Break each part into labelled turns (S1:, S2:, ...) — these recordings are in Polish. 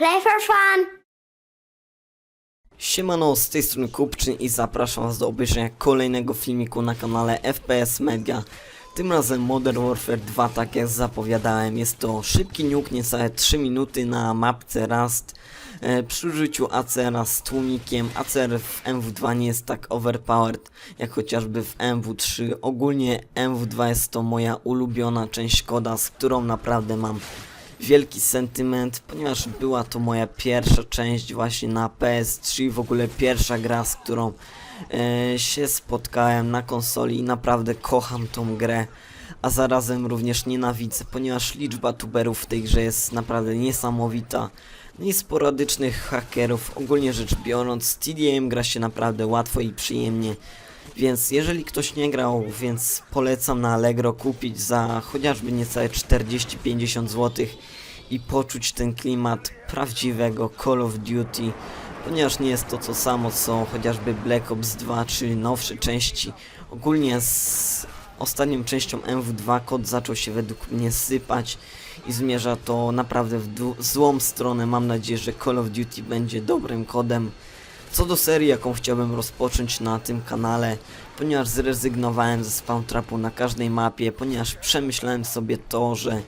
S1: Play for fun.
S2: Siemano, z tej strony Kupczyn i zapraszam was do obejrzenia kolejnego filmiku na kanale FPS Media. Tym razem Modern Warfare 2, tak jak zapowiadałem, jest to szybki nuke, niecałe 3 minuty na mapce Rust. E, przy użyciu ACR z tłumikiem, ACR w MW2 nie jest tak overpowered jak chociażby w MW3. Ogólnie MW2 jest to moja ulubiona część koda, z którą naprawdę mam wielki sentyment, ponieważ była to moja pierwsza część właśnie na PS3, w ogóle pierwsza gra, z którą e, się spotkałem na konsoli i naprawdę kocham tą grę, a zarazem również nienawidzę, ponieważ liczba tuberów w tej grze jest naprawdę niesamowita. No i sporadycznych hakerów, ogólnie rzecz biorąc, TDM gra się naprawdę łatwo i przyjemnie. Więc jeżeli ktoś nie grał, więc polecam na Allegro kupić za chociażby niecałe 40-50 zł i poczuć ten klimat prawdziwego Call of Duty, ponieważ nie jest to to samo co chociażby Black Ops 2 czy nowsze części. Ogólnie z ostatnią częścią MW2 kod zaczął się według mnie sypać i zmierza to naprawdę w złą stronę. Mam nadzieję, że Call of Duty będzie dobrym kodem. Co do serii, jaką chciałbym rozpocząć na tym kanale, ponieważ zrezygnowałem ze spawn trapu na każdej mapie, ponieważ przemyślałem sobie to, że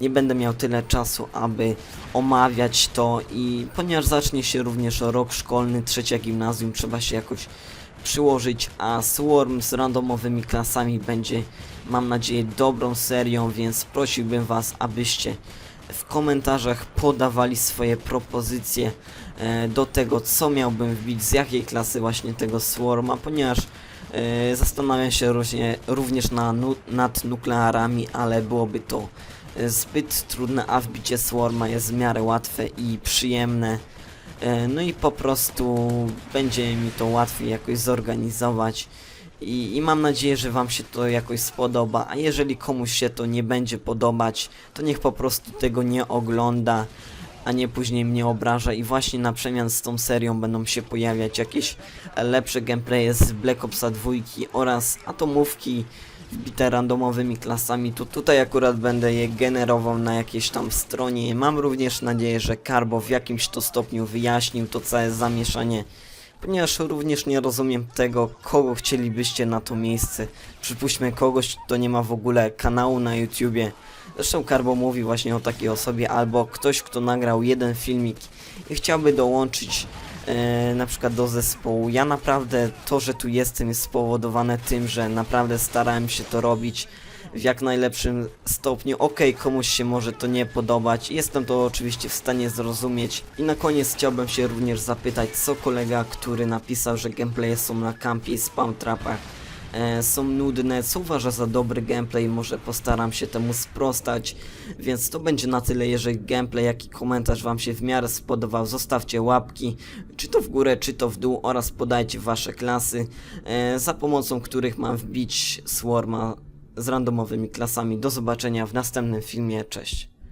S2: nie będę miał tyle czasu, aby omawiać to i ponieważ zacznie się również rok szkolny, trzecia gimnazjum, trzeba się jakoś przyłożyć, a Swarm z randomowymi klasami będzie, mam nadzieję, dobrą serią, więc prosiłbym Was, abyście w komentarzach podawali swoje propozycje e, do tego, co miałbym wbić, z jakiej klasy właśnie tego Swarma, ponieważ e, zastanawiam się różnie, również na, nad nuklearami, ale byłoby to e, zbyt trudne, a wbicie Swarma jest w miarę łatwe i przyjemne. No i po prostu będzie mi to łatwiej jakoś zorganizować. I, I mam nadzieję, że Wam się to jakoś spodoba. A jeżeli komuś się to nie będzie podobać, to niech po prostu tego nie ogląda, a nie później mnie obraża. I właśnie na przemian z tą serią będą się pojawiać jakieś lepsze gameplaye z Black Opsa 2 oraz atomówki wbite randomowymi klasami. To tutaj akurat będę je generował na jakiejś tam stronie. Mam również nadzieję, że Carbo w jakimś to stopniu wyjaśnił to całe zamieszanie ponieważ również nie rozumiem tego, kogo chcielibyście na to miejsce. Przypuśćmy kogoś, kto nie ma w ogóle kanału na YouTubie. Zresztą Carbo mówi właśnie o takiej osobie, albo ktoś, kto nagrał jeden filmik i chciałby dołączyć e, na przykład do zespołu. Ja naprawdę to, że tu jestem jest spowodowane tym, że naprawdę starałem się to robić w jak najlepszym stopniu. Okej, komuś się może to nie podobać, jestem to oczywiście w stanie zrozumieć. I na koniec chciałbym się również zapytać, co kolega, który napisał, że gameplaye są na kampie i spam trapach, e, są nudne, co uważa za dobry gameplay, może postaram się temu sprostać, więc to będzie na tyle, jeżeli gameplay, jak i komentarz Wam się w miarę spodobał, zostawcie łapki, czy to w górę, czy to w dół oraz podajcie Wasze klasy, e, za pomocą których mam wbić Swarma z randomowymi klasami. Do zobaczenia w następnym filmie, cześć.